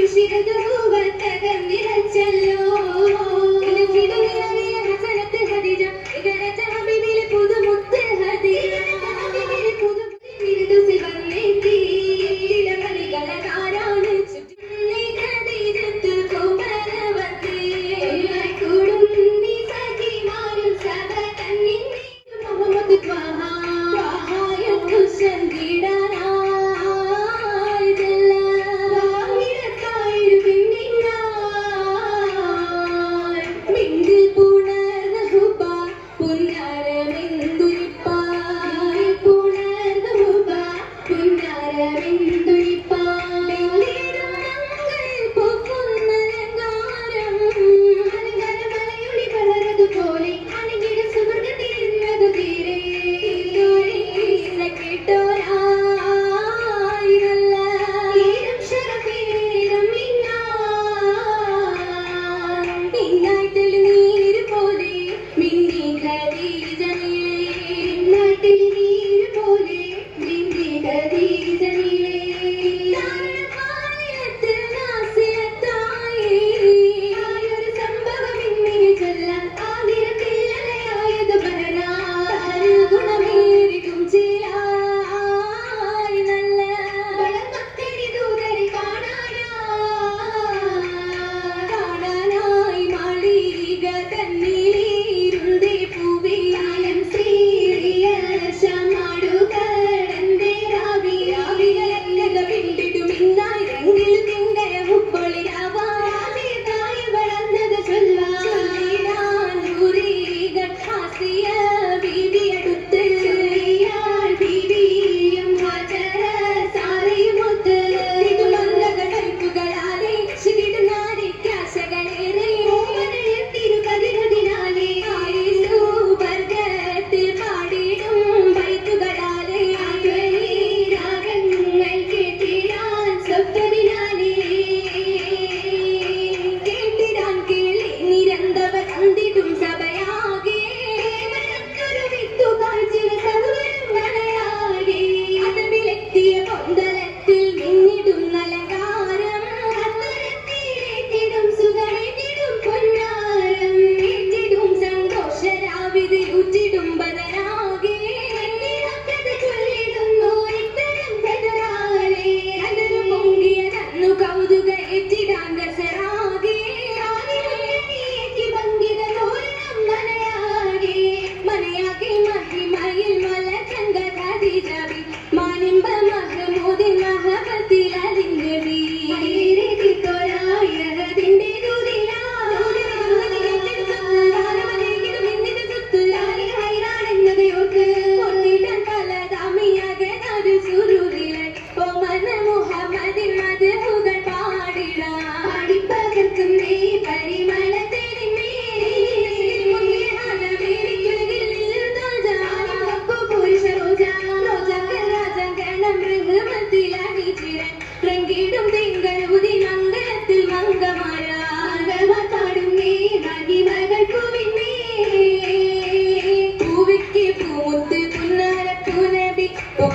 You see yo soy.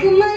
ಆಗಿಲ್ಲ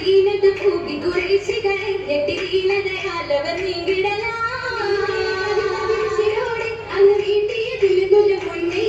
കുടീനത് കൂടി കുറേശികൾ ഞെട്ടിയിലത് അലവർ നീങ്ങിടലാ അങ്ങ് വീട്ടിയതിൽ കൊല്ലം കൊണ്ടേ